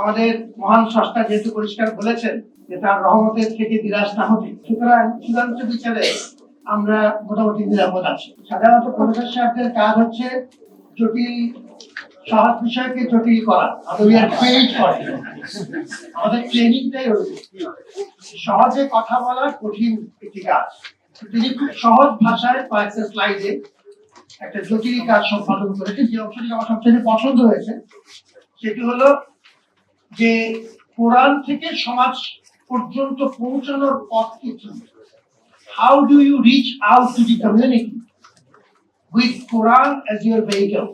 আমাদের মহান স্রষ্টা যেহেতু পরিষ্কার বলেছেন যে তার রহমতের থেকে নিরাশ না হতে সুতরাং চূড়ান্ত বিচারে আমরা মোটামুটি নিরাপদ আছি। সাধারণত প্রফেসর সাহেবদের কাজ হচ্ছে জটিল সহজ বিষয়কে জটিল করা। আমাদের ট্রেনিংটাই হচ্ছে সহজে কথা বলা কঠিন একটি কাজ। তিনি খুব সহজ ভাষায় কয়েকটা স্লাইডে একটা জটিল কাজ সম্পাদন করেছে যে অংশটি আমার সবচেয়ে পছন্দ হয়েছে, সেটি হলো যে কোরআন থেকে সমাজ পর্যন্ত পৌঁছানোর পথটি কি? How do you reach out to the community with Quran as your vehicle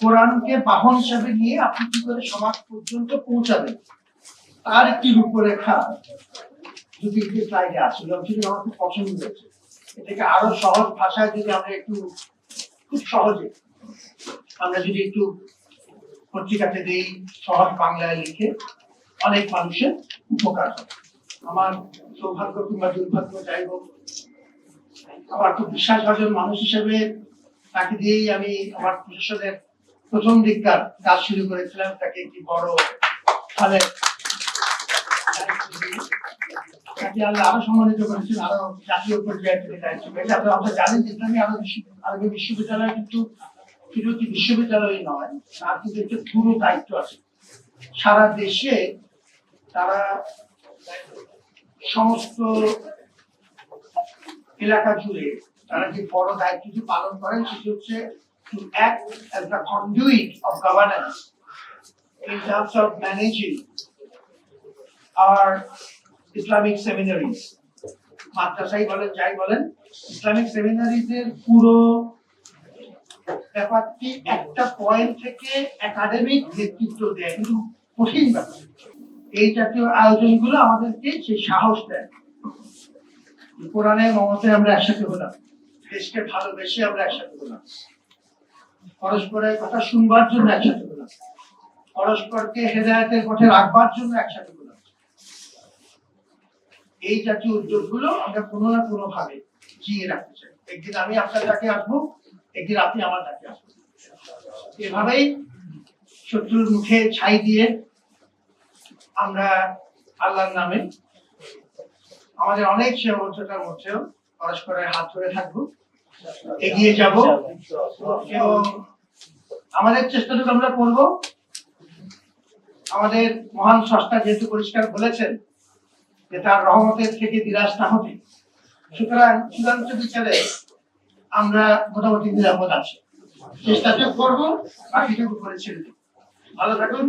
কোরআনকে বাহন হিসাবে নিয়ে আপনি কি করে সমাজ পর্যন্ত পৌঁছাবেন? তার একটি রূপরেখা দু তিনটি স্লাইডে আছে ওই আমার খুব পছন্দ হয়েছে। এটাকে আরও সহজ ভাষায় যদি আমরা একটু, খুব সহজে আমরা যদি একটু পত্রিকাতে দিই সহজ বাংলায় লিখে অনেক মানুষের উপকার হবে আমার সৌভাগ্য কিংবা দুর্ভাগ্য যাই হোক, আমার খুব বিশ্বাসভাজন মানুষ হিসেবে তাকে দিয়েই আমি আমার প্রশাসনের প্রথম দিককার কাজ শুরু করেছিলাম, তাকে একটি বড় ফলে তাকে আল্লাহ আরও সম্মানিত করেছেন, আরও জাতীয় পর্যায়ে থেকে দায়িত্ব পেয়েছে আপনারা জানেন যে আরবি বিশ্ববিদ্যালয় কিন্তু একটি বিশ্ববিদ্যালয় নয়, তার কিন্তু একটা পুরো দায়িত্ব আছে সারা দেশে তারা সমস্ত এলাকা জুড়ে তারা যে বড় দায়িত্বটি পালন করেন, সেটি হচ্ছে to act as the conduit of governance, in terms of managing our. মাদ্রাসাই বলেন, যাই বলেন ইসলামিক সেমিনারিজ এর পুরো ব্যাপারটি একটা পয়েন্ট থেকে একাডেমিক নেতৃত্ব দেয়, কিন্তু কঠিন ব্যাপার। এই জাতীয় আয়োজনগুলো আমাদেরকে সেই সাহস দেয়। কোরআনের মমতে আমরা একসাথে হলাম। দেশকে ভালোবেসে আমরা একসাথে হলাম। পরস্পরের কথা শুনবার জন্য একসাথে হলাম। পরস্পরকে হেদায়তের পথে রাখবার জন্য একসাথে এই জাতীয় উদ্যোগগুলো আমরা কোনো না কোনো ভাবে জিয়ে রাখতে চাই। একদিন আমি আপনার ডাকে আসব, একদিন আপনি আমার ডাকে আসবেন। এভাবেই শত্রুর মুখে ছাই দিয়ে আমরা আল্লাহর নামে আমাদের অনেক সীমাবদ্ধতার মধ্যেও পরস্পরের হাত ধরে থাকব, এগিয়ে যাব এবং আমাদের চেষ্টাটুকু আমরা করব। আমাদের মহান স্রষ্টা যেহেতু পরিষ্কার বলেছেন তার রহমতের থেকে বিরাজ না হবে। সুতরাং চূড়ান্ত বিচারে আমরা মোটামুটি নিরাপদ আছি। চেষ্টা করব, বাকিটুকু করে ছেড়ে। ভালো থাকুন।